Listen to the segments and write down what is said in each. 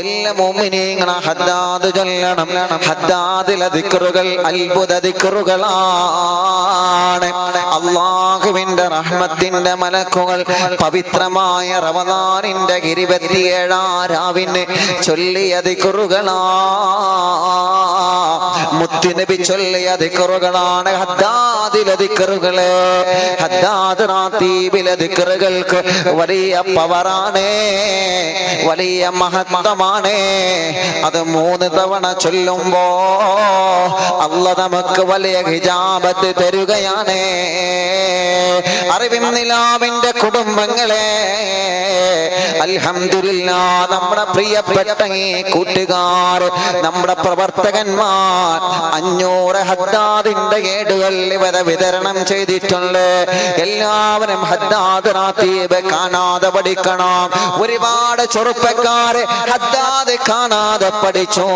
എല്ലാ മോമിനീങ്ങളും ഹദ്ദാദ് ചൊല്ലണം. ഹദ്ദാദിലെ ദിക്റുകൾ അത്ഭുത ദിക്റുകളാണ് അള്ളാഹുവിന്റെ റഹ്മത്തിന്റെ മലക്കുകൾ പവിത്രമായ റമദാനിന്റെ ഇരുപത്തിയേഴാം രാവിന് ചൊല്ലിയ ദിക്റുകളാ മുത്തുനബി ചൊല്ലിയ ദിക്റുകളാണ് ഹദ്ദാദിലെ ദിക്റുകൾ ഹദ്ദാദ് റാത്തീബിലെ വലിയ പവറാണ്. വലിയ മഹത്വമാണ്. അത് മൂന്ന് തവണ ചൊല്ലുമ്പോ അല്ല നമുക്ക് വലിയ ഹിജാബത്ത് തരുകയാണ്. അറിവിൻ നിലാവിന്റെ കുടുംബങ്ങളെ അൽഹംദുലില്ല നമ്മുടെ പ്രിയപ്പെട്ട കൂട്ടുകാർ നമ്മുടെ പ്രവർത്തകന്മാർ അഞ്ഞൂറ് ഹദ്ദാദിന്റെ ഏടുകൾ ഇവരെ വിതരണം ചെയ്തിട്ടുണ്ട്. എല്ലാവരും ഹദ്ദാദ് റാത്തീബ് കാണാതെ പഠിക്കണം. ഒരുപാട് ചെറുപ്പക്കാര് ഹദ്ദാദ് കാണാതെ പഠിച്ചു.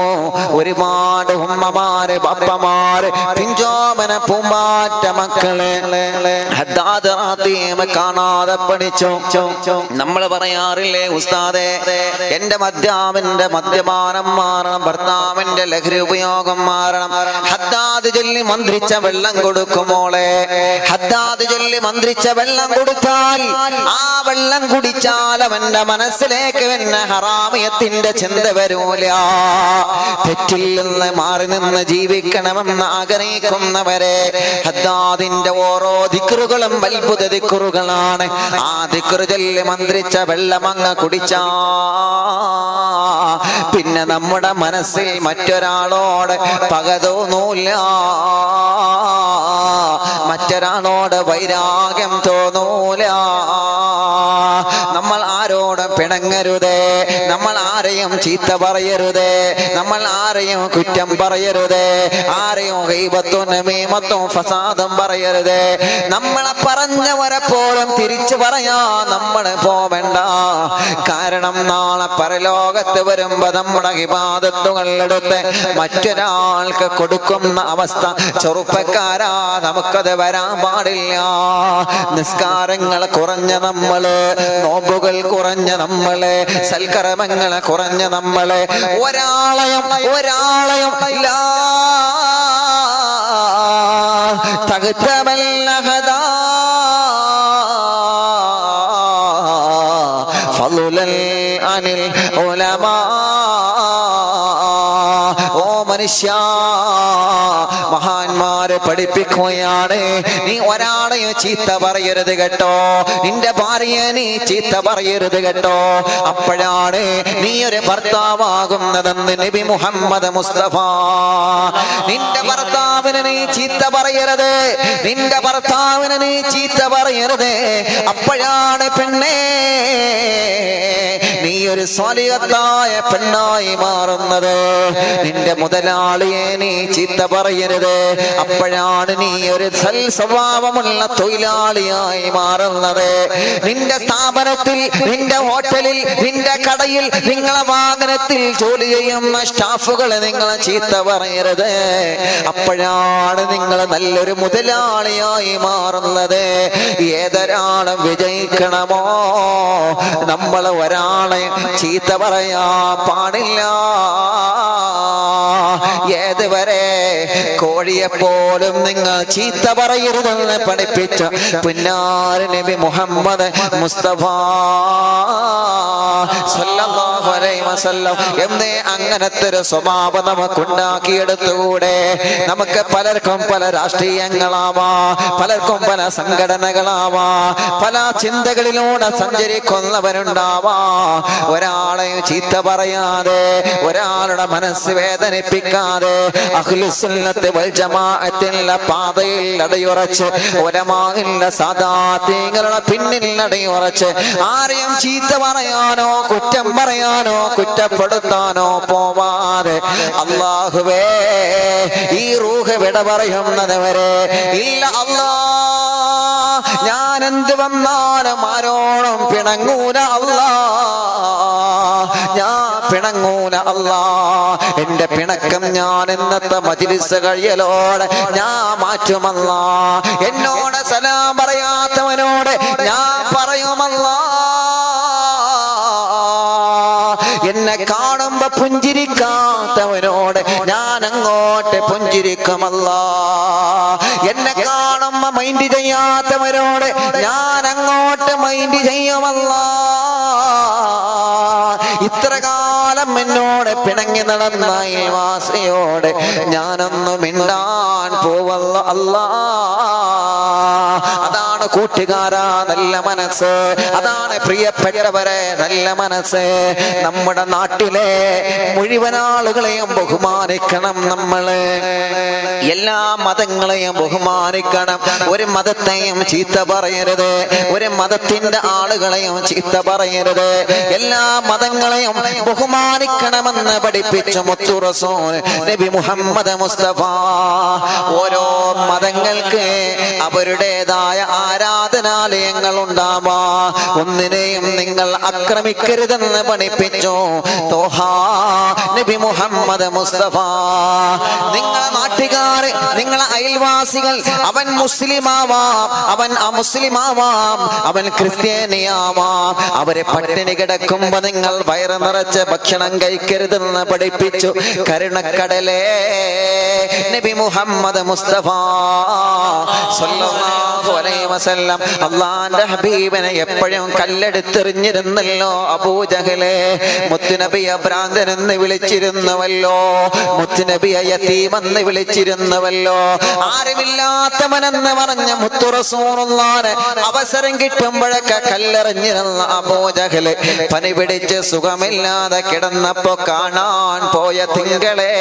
ഒരുപാട് ഉമ്മമാര് ബാപ്പമാര് പിഞ്ചോമന പൂമ്പാറ്റ മക്കൾ കാണാതെ പഠിച്ചു. നമ്മൾ പറയാറില്ലേ ഉസ്താദെ എന്റെ മദ്യാവിന്റെ മദ്യപാനം മാറണം ഭർത്താവിന്റെ ലഹരി ഉപയോഗം മാറണം. ഹദ്ദാദ് ചൊല്ലി മന്ത്രിച്ച വെള്ളം കൊടുക്കുമോളെ ഹദ്ദാദ് ചൊല്ലി മന്ത്രിച്ച വെള്ളം കൊടുത്താൽ ആ വെള്ളം കുടിച്ചാൽ അവന്റെ മനസ്സിലേക്ക് പിന്നെ ഹറാമിയത്തിന്റെ ചിന്ത വരൂല. തെറ്റിൽ നിന്ന് മാറി നിന്ന് ജീവിക്കണമെന്ന് ആഗ്രഹിക്കുന്നവരെ ഹദ്ദാദിന്റെ ഓരോ ദിക്കറുകളും അത്ഭുത ദിക്കറുകളാണ് ആ ദിക്കറു ചൊല്ലി മന്ത്രിച്ച വെള്ളമങ്ങ കുടിച്ച. പിന്നെ നമ്മുടെ മനസ്സിൽ മറ്റൊരാളോട് പക തോന്നൂല മറ്റൊരാളോട് വൈരാഗ്യം തോന്നൂല. പിണങ്ങരുത് നമ്മൾ ആരെയും ചീത്ത പറയരുതേ. നമ്മൾ ആരെയും കുറ്റം പറയരുതേ. ആരെയും ഹൈബത്തും നമീമത്തും ഫസാദും പറയരുതേ. നമ്മളെ പറഞ്ഞവരെ പോലും തിരിച്ചു പറയാ നമ്മൾ പോവണ്ട. കാരണം നാളെ പരലോകത്ത് വരുമ്പോ നമ്മുടെ എടുത്ത് മറ്റൊരാൾക്ക് കൊടുക്കുന്ന അവസ്ഥ ചെറുപ്പക്കാരാ നമുക്കത് വരാൻ പാടില്ല. നിസ്കാരങ്ങൾ കുറഞ്ഞ നമ്മൾ നോമ്പുകൾ കുറഞ്ഞ നമ്മൾ സൽക്കർമ്മങ്ങളെ കുറഞ്ഞ നമ്മളെ. ഒരാളയം ഒരാളയം ലാ തകത്തമല്ലഹദാ ഫലുലൽ അനിൽ ഉലമാ. ഓ മനുഷ്യ. മഹാന്മാരെ പഠിപ്പിക്കുകയാണ്. നീ ഒരാളെയും ചീത്ത പറയരുത് കേട്ടോ. നിന്റെ ഭാര്യയെ നീ ചീത്ത പറയരുത് കേട്ടോ. അപ്പോഴാണ് നീ ഒരു ഭർത്താവാകുന്നതെന്ന് നബി മുഹമ്മദ് മുസ്തഫ. നിന്റെ ഭർത്താവിനെ നീ ചീത്ത പറയരുത്. നിന്റെ ഭർത്താവിനെ നീ ചീത്ത പറയരുത്. അപ്പോഴാണ് പെണ്ണേ ഒരു സ്വാലികത്തായ പെണ്ണായി മാറുന്നത്. നിന്റെ മുതലാളിയെ നീ ചീത്ത പറയരുത്. അപ്പോഴാണ് നീ ഒരു സൽ സ്വഭാവമുള്ള തൊഴിലാളിയായി മാറുന്നത്. നിന്റെ സ്ഥാപനത്തിൽ നിന്റെ ഹോട്ടലിൽ നിന്റെ കടയിൽ നിങ്ങളെ വാഹനത്തിൽ ജോലി ചെയ്യുന്ന സ്റ്റാഫുകളെ നിങ്ങളെ ചീത്ത പറയരുത്. അപ്പോഴാണ് നിങ്ങൾ നല്ലൊരു മുതലാളിയായി മാറുന്നത്. ഏതൊരാളും വിജയിക്കണമോ? നമ്മൾ ഒരാളെ ചീത്ത പറയാ പാടില്ല. ഏതുവരെ കോഴിയെപ്പോലും നിങ്ങൾ ചീത്ത പറയരുതെന്ന് പഠിപ്പിച്ച പുന്നാർ നബി മുഹമ്മദ് മുസ്തഫ എന്നേ അങ്ങനത്തെ ഒരു സ്വഭാവം നമുക്ക് ഉണ്ടാക്കിയെടുത്തുകൂടെ നമുക്ക് പലർക്കും പല രാഷ്ട്രീയങ്ങളാവാ പലർക്കും പല സംഘടനകളാവാ പല ചിന്തകളിലൂടെ സഞ്ചരിക്കുന്നവരുണ്ടാവാ. ഒരാളെയും ചീത്ത പറയാതെ ഒരാളുടെ മനസ്സ് വേദനിപ്പിക്കാതെ അഖിലുസുന്നത്ത് ജമാഅത്തിന്റെ പാതയിൽ അടയുറച്ച് ഒരമാകില്ല തീങ്ങളുടെ പിന്നിൽ അടയുറച്ച് ആരെയും ചീത്ത പറയാനോ കുറ്റം പറയാനോ കുറ്റപ്പെടുത്താനോ പോവാതെ അള്ളാഹുവേ ഈ റൂഹ് വിട പറയുന്നത് വരെ ഇല്ല അള്ളാ ഞാൻ എന്ത് വന്നാലും ആരോടും പിണങ്ങൂല ഞാൻ പിണങ്ങൂല അല്ലാ. എന്റെ പിണക്കം ഞാൻ ഇന്നത്തെ മജിലിസ് കഴിയലോടെ ഞാൻ മാറ്റുമല്ല. എന്നോട് സലാം പറയാത്തവനോട് ഞാൻ പറയുമല്ല. എന്നെ കാണുമ്പോ പുഞ്ചിരിക്കാത്തവനോട് ഞാൻ അങ്ങോട്ട് പുഞ്ചിരിക്കുമല്ല. എന്നെ കാണുമ്പോ മൈൻഡ് ചെയ്യാത്തവരോട് ഞാൻ അങ്ങോട്ട് മൈൻഡ് ചെയ്യുമല്ല. ഇത്ര പിണങ്ങി നടന്ന ഈ വാസിയോട് ഞാനൊന്നും മിണ്ടാൻ പോവല്ല അല്ലാ. അതാണ് കൂട്ടുകാരാ നല്ല മനസ്സ്. അതാണ് പ്രിയപ്പെട്ടവരെ നല്ല മനസ്സ്. നമ്മുടെ നാട്ടിലെ മുഴുവൻ ആളുകളെയും ബഹുമാനിക്കണം നമ്മൾ. എല്ലാ മതങ്ങളെയും ബഹുമാനിക്കണം. ഒരു മതത്തെയും ചീത്ത പറയരുത്. ഒരു മതത്തിന്റെ ആളുകളെയും ചീത്ത പറയരുത്. എല്ലാ മതങ്ങളെയും ബഹുമാനിക്കണമെന്ന് പഠിപ്പിച്ച മുത്തുറസോ നബി മുഹമ്മദ് മുസ്തഫ. ഓരോ മതങ്ങൾക്ക് അവരുടേതായ ആരാധനാലയങ്ങൾ ഉണ്ടാവാ ഒന്നിനെയും നിങ്ങൾ ആക്രമിക്കരുതെന്ന് പഠിപ്പിച്ചു നബി മുഹമ്മദ് മുസ്തഫ. നിങ്ങളെ നാട്ടുകാര് നിങ്ങളെ അയൽവാസികൾ അവൻ മുസ്ലിമാവാം അവൻ അമുസ്ലിമാവാം അവൻ ക്രിസ്ത്യാനിയാവാം. അവരെ പട്ടിണി കിടക്കുമ്പോ നിങ്ങൾ വയറ് നിറച്ച് ഭക്ഷണം കഴിക്കരുതെന്ന് പഠിപ്പിച്ചു. കരുണക്കടലേ നബി മുഹമ്മദ് മുസ്തഫ. സ്വല്ലല്ലാഹു വസല്ലം അള്ളാന്റെ ഹബീബിനെ എപ്പോഴും കല്ലെടുത്തെറിഞ്ഞിരുന്നല്ലോ അബൂജഹലെ. മുത്തുനബിയ ഭ്രാന്തൻ എന്ന് വിളിച്ചിരുന്നുവല്ലോ. മുത്തുനബിയ യത്തീമെന്ന് വിളിച്ചിരുന്നുവല്ലോ. ആരുമില്ലാത്തവനെന്ന് പറഞ്ഞ മുത്തുറസൂറുള്ളാന് അവസരം കിട്ടുമ്പോഴൊക്കെ കല്ലെറിഞ്ഞിരുന്ന അബൂജഹൽ പനി പിടിച്ച് സുഖമില്ലാതെ കിടന്നപ്പോ കാണാൻ പോയ തിങ്കളെ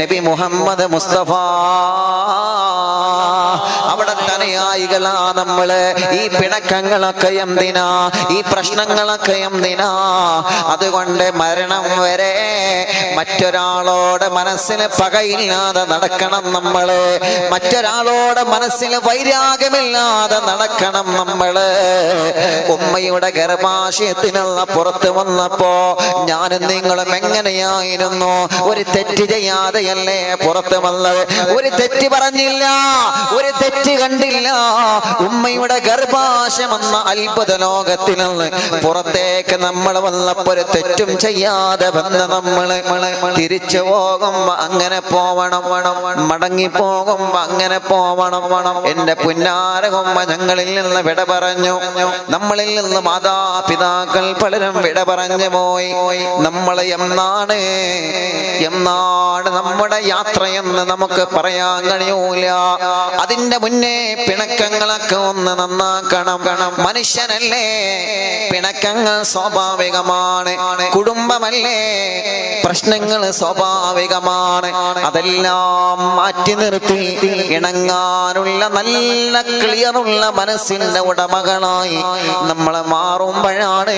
നബി മുഹമ്മദ് മുസ്തഫ. അവിടെ തനയായികളാ നമ്മൾ. ഈ പിണക്കങ്ങളൊക്കെ എന്തിനാ? ഈ പ്രശ്നങ്ങളൊക്കെ എന്തിനാ? അതുകൊണ്ട് മരണം വരെ മറ്റൊരാളോട് മനസ്സിന് പകയില്ലാതെ നടക്കണം നമ്മൾ. മറ്റൊരാളോട് മനസ്സിന് വൈരാഗ്യമില്ലാതെ നടക്കണം നമ്മൾ. ഉമ്മയുടെ ഗർഭാശയത്തിനുള്ള പുറത്ത് വന്നപ്പോ ഞാനും നിങ്ങളും എങ്ങനെയായിരുന്നു? ഒരു തെറ്റ് ചെയ്യാതെയല്ലേ പുറത്ത് വന്നത്? ഒരു തെറ്റ് പറഞ്ഞില്ല. ഒരു തെറ്റ് കണ്ടില്ല. ഉമ്മയുടെ ഗർഭാശം എന്ന അത്ഭുത ലോകത്തിൽ നിന്ന് പുറത്തേക്ക് നമ്മൾ വന്നപ്പോ തെറ്റും ചെയ്യാതെ വന്ന നമ്മൾ തിരിച്ചു പോകുമ്പോ അങ്ങനെ പോവണം മടങ്ങി പോകുമ്പോ അങ്ങനെ പോവണം. എന്റെ പുന്നാരകുമ്പ ഞങ്ങളിൽ നിന്ന് വിട പറഞ്ഞു. നമ്മളിൽ നിന്ന് മാതാപിതാക്കൾ പലരും വിട പറഞ്ഞു പോയി. നമ്മളെ എന്നാണ് എന്നാണ് നമ്മുടെ യാത്രയെന്ന് നമുക്ക് പറയാൻ കഴിയൂല. അതിന്റെ മുന്നേ പിണക്കങ്ങളൊക്കെ ഒന്ന് നന്നാക്കണം. മനുഷ്യനല്ലേ? പിണക്കങ്ങൾ സ്വാഭാവികമാണ്. കുടുംബമല്ലേ? പ്രശ്നങ്ങൾ സ്വാഭാവികമാണ്. അതെല്ലാം മാറ്റി നിർത്തി ഇണങ്ങാനുള്ള നല്ല ക്ലിയറുള്ള മനസ്സിന്റെ ഉടമകളായി നമ്മളെ മാറുമ്പോഴാണ്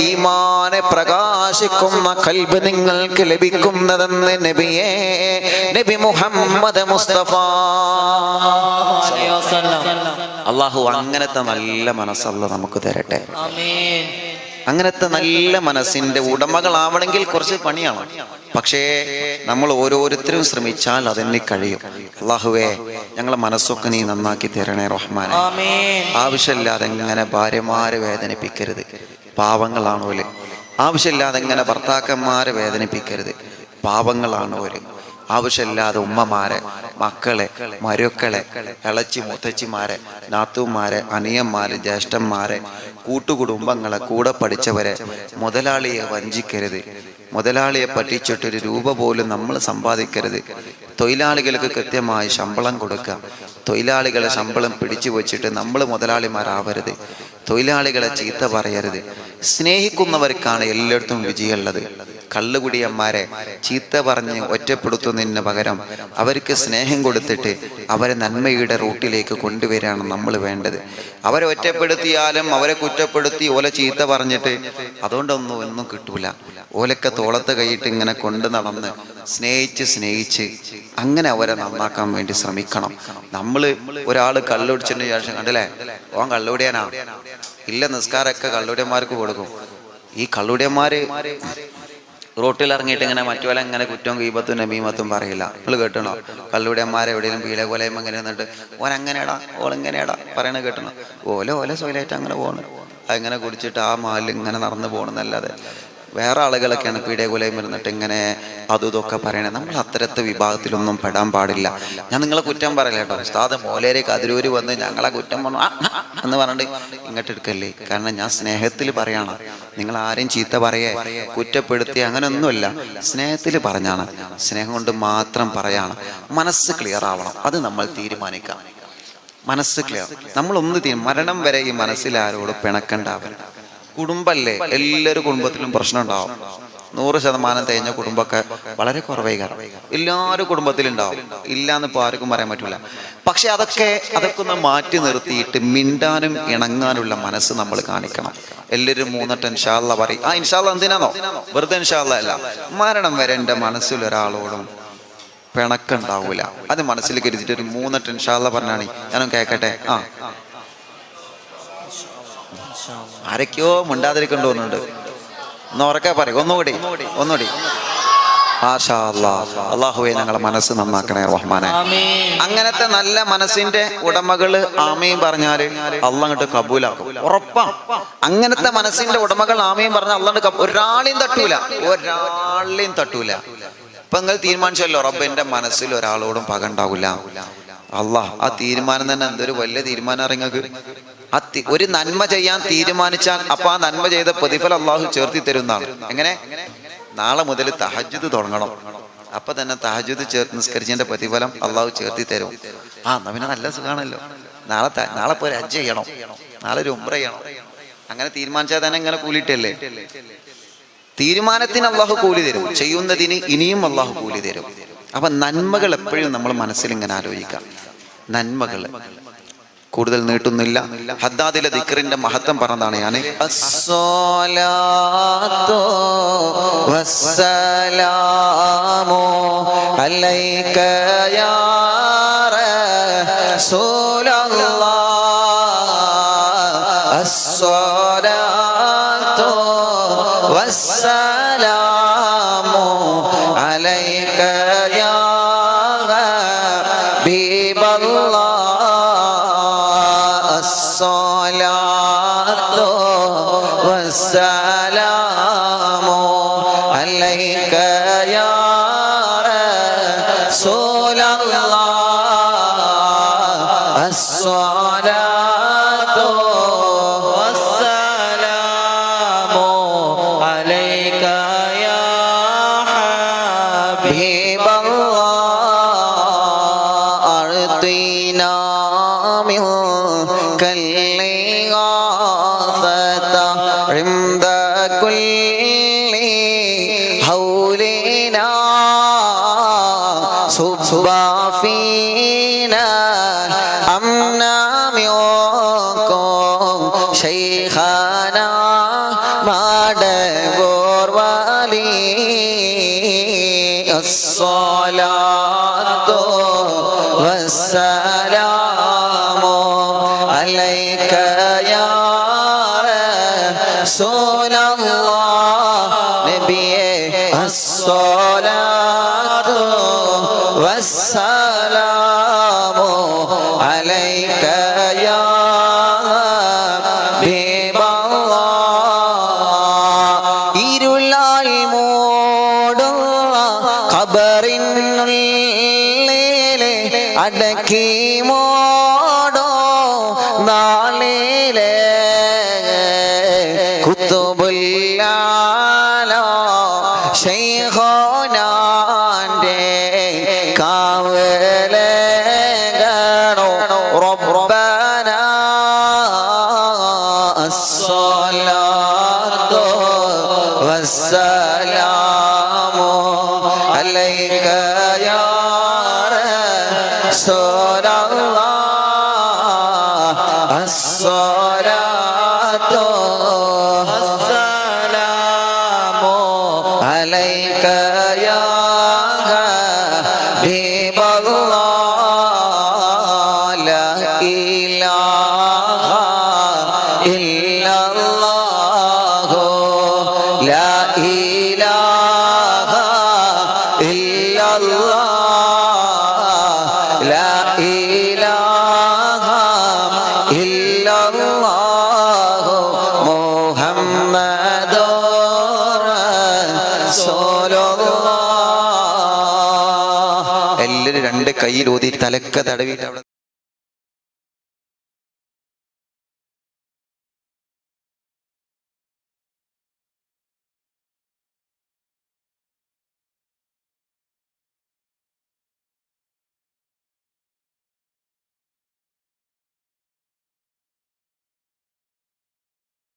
ഈമാനെ പ്രകാശിക്കുന്ന കൽബ് നിങ്ങൾക്ക് ലഭിക്കുന്നതെന്ന് നബിയെ നബി മുഹമ്മദ് മുസ്തഫ. അള്ളാഹു അങ്ങനത്തെ നല്ല മനസ്സല്ല നമുക്ക് തരട്ടെ. ആമീൻ. അങ്ങനത്തെ നല്ല മനസ്സിന്റെ ഉടമകളാവണമെങ്കിൽ കുറച്ച് പണിയാണ്. പക്ഷേ നമ്മൾ ഓരോരുത്തരും ശ്രമിച്ചാൽ അതെന്നെ കഴിയും. അള്ളാഹുവേ ഞങ്ങളെ മനസ്സൊക്കെ നീ നന്നാക്കി തരണേ റഹ്മാൻ ആവശ്യമില്ലാതെ എങ്ങനെ ഭാര്യമാരെ വേദനിപ്പിക്കരുത്. പാവങ്ങളാണോ ആവശ്യമില്ലാതെ എങ്ങനെ ഭർത്താക്കന്മാരെ വേദനിപ്പിക്കരുത്. പാവങ്ങളാണോ ആവശ്യമില്ലാതെ ഉമ്മമാരെ മക്കളെ മരുക്കളെ ഇളച്ചി മുത്തച്ചിമാരെ നാത്തുമാരെ അനിയന്മാരെ ജ്യേഷ്ഠന്മാരെ കൂട്ടുകുടുംബങ്ങളെ കൂടെ പഠിച്ചവരെ മുതലാളിയെ വഞ്ചിക്കരുത്. മുതലാളിയെ പറ്റിച്ചിട്ടൊരു രൂപ പോലും നമ്മൾ സമ്പാദിക്കരുത്. തൊഴിലാളികൾക്ക് കൃത്യമായി ശമ്പളം കൊടുക്കുക തൊഴിലാളികളെ ശമ്പളം പിടിച്ചു വച്ചിട്ട് നമ്മൾ മുതലാളിമാരാവരുത്. തൊഴിലാളികളെ ചീത്ത പറയരുത്. സ്നേഹിക്കുന്നവർക്കാണ് എല്ലായിടത്തും വിജയമുള്ളത്. കള്ളുകുടിയന്മാരെ ചീത്ത പറഞ്ഞ് ഒറ്റപ്പെടുത്തുന്നതിന് പകരം അവർക്ക് സ്നേഹം കൊടുത്തിട്ട് അവരെ നന്മയുടെ റൂട്ടിലേക്ക് കൊണ്ടുവരികയാണ് നമ്മൾ വേണ്ടത്. അവരെ ഒറ്റപ്പെടുത്തിയാലും അവരെ കുറ്റപ്പെടുത്തി ഓല ചീത്ത പറഞ്ഞിട്ട് അതുകൊണ്ടൊന്നും ഒന്നും കിട്ടൂല. ഓലൊക്കെ തോളത്ത് കൈയിട്ട് ഇങ്ങനെ കൊണ്ട് നടന്ന് സ്നേഹിച്ച് സ്നേഹിച്ച് അങ്ങനെ അവരെ നന്നാക്കാൻ വേണ്ടി ശ്രമിക്കണം. നമ്മൾ ഒരാൾ കള്ളുടിച്ചതിന് ശേഷം കണ്ടില്ലേ? ഓൻ കള്ളുടിയാനാ ഇല്ല നിസ്കാരമൊക്കെ കള്ളുടിയന്മാർക്ക് കൊടുക്കും. ഈ കള്ളുടിയന്മാര് റോട്ടിൽ ഇറങ്ങിയിട്ട് ഇങ്ങനെ മറ്റുപോലെ ഇങ്ങനെ കുറ്റവും കീപത്തും നബീമത്തും പറയില്ല. നിങ്ങൾ കേട്ടണോ? കള്ളുടിയന്മാരെ എവിടെയും പീല കൊലയും അങ്ങനെ നിന്നിട്ട് ഓൻ അങ്ങനെയടാ പറയണ കേട്ടണോ? ഓല ഓല സോയിലായിട്ട് അങ്ങനെ പോകണം അങ്ങനെ കുടിച്ചിട്ട് ആ മാലിൽ ഇങ്ങനെ നടന്നു പോകണമെന്നല്ലാതെ വേറെ ആളുകളൊക്കെയാണ് പീഡിയ കുലയും ഇരുന്നിട്ട് ഇങ്ങനെ അതും ഇതൊക്കെ പറയണേ. നമ്മൾ അത്തരത്തെ വിഭാഗത്തിലൊന്നും പെടാൻ പാടില്ല. ഞാൻ നിങ്ങളെ കുറ്റം പറയില്ല കേട്ടോ. ഉസ്താദ് മോലേരെ കതിരൂര് വന്ന് ഞങ്ങളെ കുറ്റം പറഞ്ഞു. "ആ, ആ, എന്ന് പറഞ്ഞിട്ട് ഇങ്ങോട്ട് എടുക്കല്ലേ? കാരണം ഞാൻ സ്നേഹത്തിൽ പറയാണ്. നിങ്ങൾ ആരെയും ചീത്ത പറയേ കുറ്റപ്പെടുത്തി അങ്ങനെ അങ്ങനെയൊന്നുമില്ല സ്നേഹത്തിൽ പറഞ്ഞാണ്. സ്നേഹം കൊണ്ട് മാത്രം പറയാണ്. മനസ്സ് ക്ലിയർ ആവണം. അത് നമ്മൾ തീരുമാനിക്കാം. മനസ്സ് ക്ലിയർ നമ്മളൊന്ന് തീരും മരണം വരെ ഈ മനസ്സിൽ ആരോട് പിണക്കണ്ടാവരുത്. കുടുംബല്ലേ? എല്ലാവരും കുടുംബത്തിലും പ്രശ്നം ഉണ്ടാവും നൂറ് ശതമാനം തേഞ്ഞ കുടുംബമൊക്കെ വളരെ കുറവേ കാരണം എല്ലാവരും കുടുംബത്തിലുണ്ടാവും. ഇല്ല എന്ന് ഇപ്പോൾ ആർക്കും പറയാൻ പറ്റില്ല പക്ഷെ അതൊക്കെ അതൊക്കെ ഒന്ന് മാറ്റി നിർത്തിയിട്ട് മിണ്ടാനും ഇണങ്ങാനുള്ള മനസ്സ് നമ്മൾ കാണിക്കണം. എല്ലാവരും മൂന്നിട്ട് ഇൻഷാല്ല പറയും. ആ ഇൻഷാല്ല എന്തിനാണോ വെറുതെ ഇൻഷാല്ല അല്ല. മരണം വരെ എന്റെ മനസ്സിൽ ഒരാളോടും പിണക്കുണ്ടാവൂല അത് മനസ്സിൽ കരുതിയിട്ട് ഒരു മൂന്നെട്ട് ഇൻഷാല്ല പറഞ്ഞാണ് ഞാനും കേൾക്കട്ടെ ആ. ആരൊക്കെയോ മിണ്ടാതിരിക്കണ്ടോ തോന്നുന്നുണ്ട് ഒന്ന് ഉറക്കെ പറയും ഒന്നുകൂടി ഒന്നുകൂടി. അള്ളാഹുവെ ഞങ്ങളെ മനസ്സ് നന്നാക്കണേ റഹ്മാനെ. അങ്ങനത്തെ നല്ല മനസ്സിന്റെ ഉടമകൾ ആമയും പറഞ്ഞാൽ അള്ളങ്ങട്ട് കബൂലാക്കും. ഉറപ്പാ. അങ്ങനത്തെ മനസ്സിന്റെ ഉടമകൾ ആമയും പറഞ്ഞാൽ അള്ളങ്ങട്ട് ഒരാളെയും തട്ടൂല. ഒരാളെയും തട്ടൂല. ഇപ്പൊ നിങ്ങൾ തീരുമാനിച്ചല്ലോ റബ്ബിന്റെ മനസ്സിൽ ഒരാളോടും പകണ്ടാവൂല. ഉണ്ടാവില്ല അള്ളാഹ് ആ തീരുമാനം തന്നെ എന്തൊരു വലിയ തീരുമാനം ഇറങ്ങക്ക് ഒരു നന്മ ചെയ്യാൻ തീരുമാനിച്ചാൽ അപ്പൊ ആ നന്മ ചെയ്ത പ്രതിഫലം അള്ളാഹു ചേർത്തി തരുന്നതാണ്. എങ്ങനെ? നാളെ മുതൽ തഹജുദ് തുടങ്ങണം. അപ്പൊ തന്നെ തഹജുദ് ചേർത്ത് നിസ്കരിച്ചതിന്റെ പ്രതിഫലം അള്ളാഹു ചേർത്തി തരും. ആ എന്നാ നല്ല സുഖാണല്ലോ. നാളെ നാളെ പോയി ഹജ്ജ് ചെയ്യണം. നാളെ ഒരു ഉംറ ചെയ്യണം. അങ്ങനെ തീരുമാനിച്ചാൽ തന്നെ ഇങ്ങനെ കൂലിട്ടല്ലേ തീരുമാനത്തിന് അള്ളാഹു കൂലി തരും. ചെയ്യുന്നതിന് ഇനിയും അള്ളാഹു കൂലി തരും. അപ്പൊ നന്മകൾ എപ്പോഴും നമ്മൾ മനസ്സിൽ ഇങ്ങനെ ആലോചിക്കാം. നന്മകൾ. കൂടുതൽ നീട്ടുന്നില്ല. ഹദ്ദാദിലെ ദിക്റിന്റെ മഹത്വം പറഞ്ഞതാണ് ഞാൻ അലൈക യാ റസൂലല്ലാഹ് صب فينا أمنا منكم شيخنا مدبور ولي الصلاة والسلام عليك يا رسول الله نبي الصلاة والسلام عليك يا حبيب الله ഇരുളാൽ മൂടുന്ന ഖബറിനുള്ളിലെ അടക്കി മോടോ നാളിലെ കുത്തുബുല്ലാലോ ശൈഖോനാന്റെ عليك يا കയ്യിൽ ഊതി തലക്ക തടവിട്ട് അവിടെ